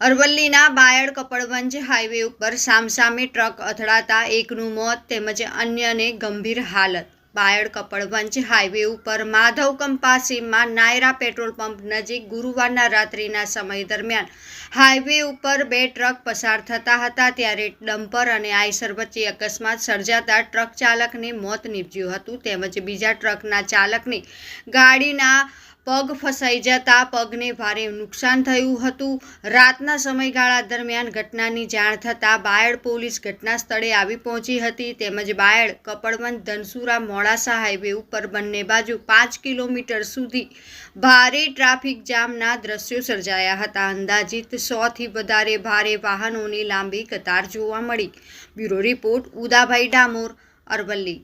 અરવલ્લીના બાયડ કપડવંજ હાઈવે ઉપર સામસામે ટ્રક અથડાતા એકનું મોત તેમજ અન્યને ગંભીર હાલત. બાયડ કપડવંજ હાઈવે ઉપર માધવ કંપાસીમાં નાયરા પેટ્રોલ પંપ નજીક ગુરુવારના રાત્રિના સમય દરમિયાન હાઈવે ઉપર બે ટ્રક પસાર થતા હતા ત્યારે ડમ્પર અને આઈસર વચ્ચે અકસ્માત સર્જાતા ટ્રક ચાલકને મોત નીપજ્યું હતું તેમજ બીજા ટ્રકના ચાલકની ગાડીના પગ ફસાઈ જતા પગને ભારે નુકસાન થયું હતું. રાતના સમયગાળા દરમિયાન ઘટનાની જાણ થતાં બાયડ પોલીસ ઘટના સ્થળે આવી પહોંચી હતી. તેમજ બાયડ કપડવંત ધનસુરા મોડાસા હાઈવે ઉપર બંને બાજુ પાંચ કિલોમીટર સુધી ભારે ટ્રાફિક જામના દ્રશ્યો સર્જાયા હતા. અંદાજિત સોથી વધારે ભારે વાહનોની લાંબી કતાર જોવા મળી. Bureau report Udabhai Damor, Aravalli.